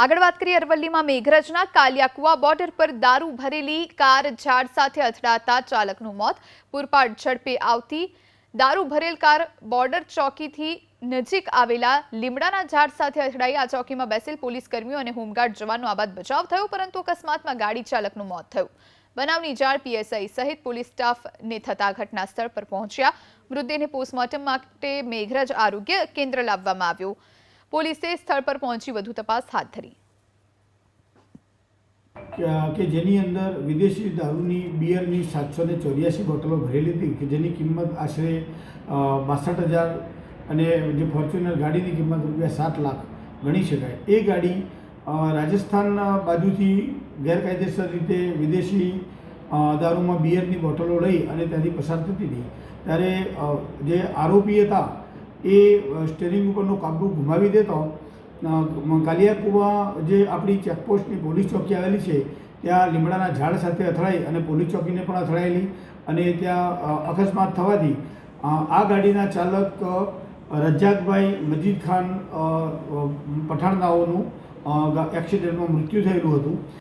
આગળ વાત કરીએ અરવલ્લીમાં મેઘરજના કાલિયાકુવા બોર્ડર પર દારૂ ભરેલી કાર ઝાડ સાથે અથડાતા ચાલકનું મોત. પૂરપાટ ઝડપે આવતી દારૂ ભરેલ કાર બોર્ડર ચોકીથી નજીક આવેલા લીમડાના ઝાડ સાથે અથડાઈ. આ ચોકીમાં બેસેલ પોલીસ કર્મીઓ અને હોમગાર્ડ જવાનો આબાદ બચાવ થયો, પરંતુ અકસ્માતમાં ગાડી ચાલકનું મોત થયું. બનાવની જાણ પીએસઆઈ સહિત પોલીસ સ્ટાફને થતા ઘટના સ્થળ પર પહોંચ્યા. મૃતદેહને પોસ્ટમોર્ટમ માટે મેઘરજ આરોગ્ય કેન્દ્ર લાવવામાં આવ્યું. પોલીસે સ્થળ પર પહોંચી વધુ તપાસ હાથ ધરી. કે જેની અંદર વિદેશી દારૂની, બિયરની સાતસો ને ચોર્યાસી બોટલો ભરેલી હતી કે જેની કિંમત આશરે બાસઠ હજાર અને જે ફોર્ચ્યુનર ગાડીની કિંમત રૂપિયા સાત લાખ ગણી શકાય. એ ગાડી રાજસ્થાન બાજુથી ગેરકાયદેસર રીતે વિદેશી દારૂમાં બિયરની બોટલો લઈ અને ત્યાંથી પસાર થતી હતી. ત્યારે જે આરોપી હતા એ સ્ટેરિંગ ઉપરનો કાબુ ગુમાવી દેતો. કાલિયાકુવા જે આપણી ચેકપોસ્ટની પોલીસ ચોકી આવેલી છે ત્યાં લીમડાના ઝાડ સાથે અથડાઈ અને પોલીસ ચોકીને પણ અથડાયેલી અને ત્યાં અકસ્માત થવાથી આ ગાડીના ચાલક રજાકભાઈ મજીદ ખાન અ, અ, પઠાણ નાઓનું અ, એક્સિડન્ટમાં મૃત્યુ થયેલું હતું.